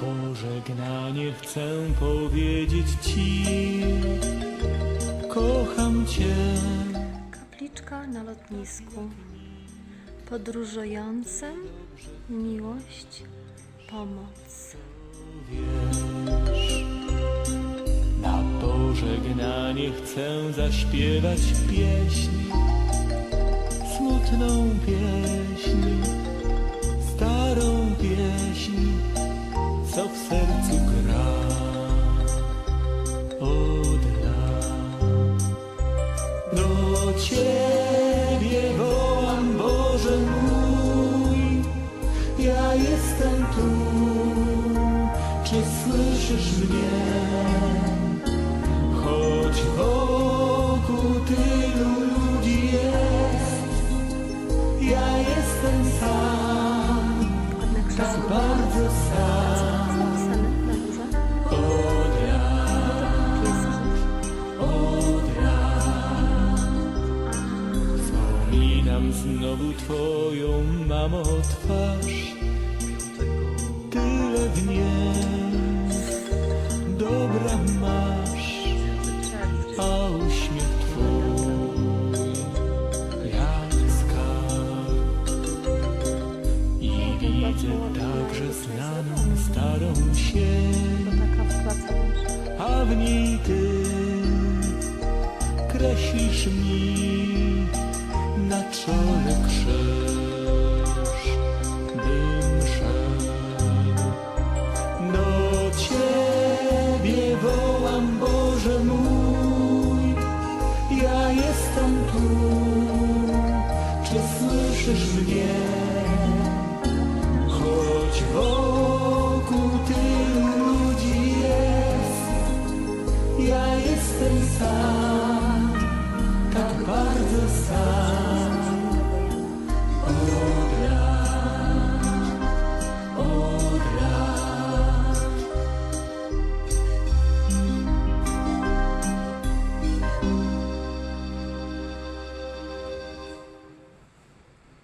pożegnanie chcę powiedzieć ci Kocham cię Kapliczka na lotnisku. Podróżującym miłość, pomoc. wiesz Na pożegnanie chcę zaśpiewać pieśń Smutną pieśń jestem tu. Czy słyszysz mnie? Choć wokół tylu ludzi jest Ja jestem sam. Tak bardzo sam. Wspominam znowu Twoją mamo twarz dobra masz A uśmiech Twój jak I widzę także znaną starą wpłacana. a w niej ty kreślisz mi na czole krzyż, jestem tu, czy słyszysz mnie?